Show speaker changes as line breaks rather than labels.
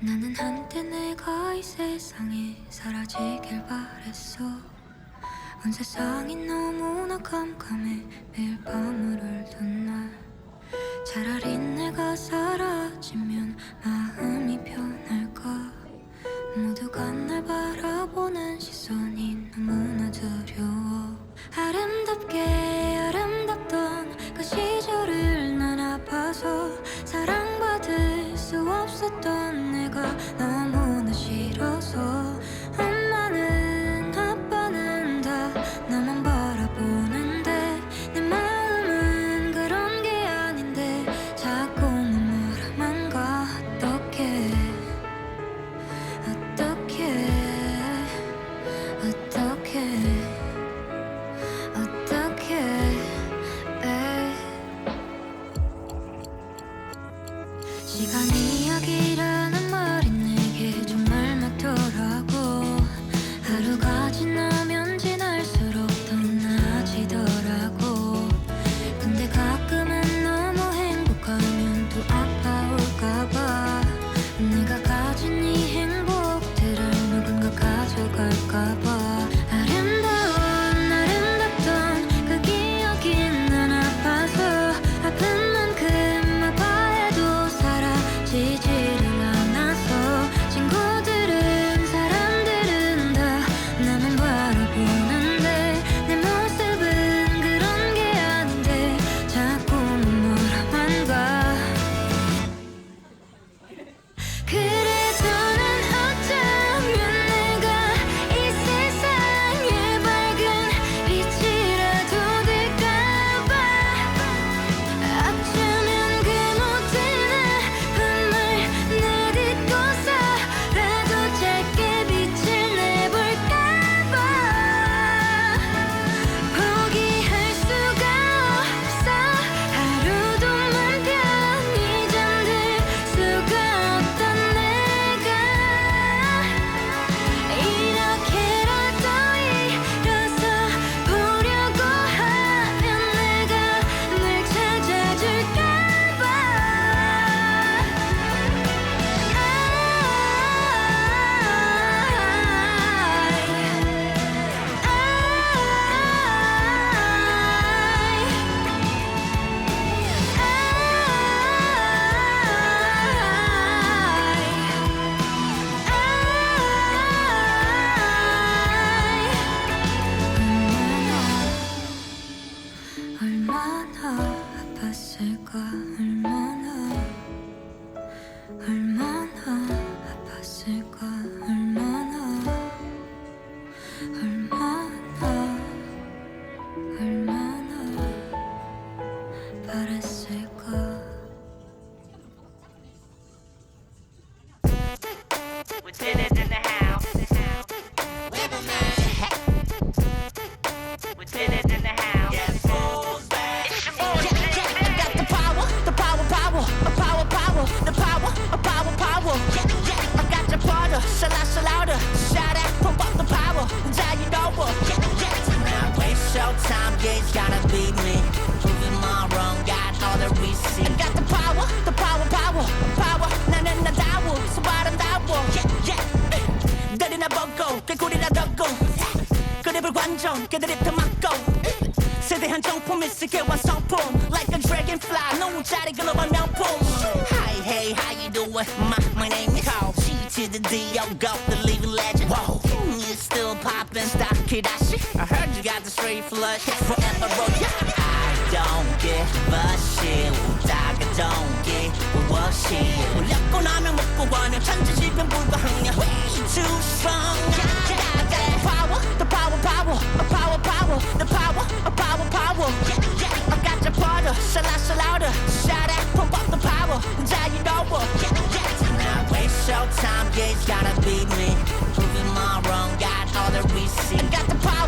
나는 한때 내가 이 세상에 사라지길 바랬어. 온 세상이 너무나 깜깜해 매일 밤을 울던 날. 차라리
her mind. your
time, yeah, it's gotta be me. Proving my wrong, got all the receipts. I got the power, the power, power, power. 나는 나다워, so 아름다워. 들이나 보고, 꾀꼬리나 덮고. 그립을 관종, 걔들이 더 막고. 세대한 정품 있을게 완성품 Like a dragonfly 너무 잘 글로벌 명품 Hi hey how you doing My, my name is Carl G to the D O go the living legend Whoa You still poppin' stock Kidashi I heard you got the straight flush Forever roll yeah I don't give a shit 웃다가 don't give a shit 울렸고 나면 먹고 가는 천지지변 불가항력 Way too strong I got the power the power power a power power the power a power power I got the powder shall I shall louder shout out pump up the power die you know what Now waste your time yeah it's gotta be me all the receipts I got the power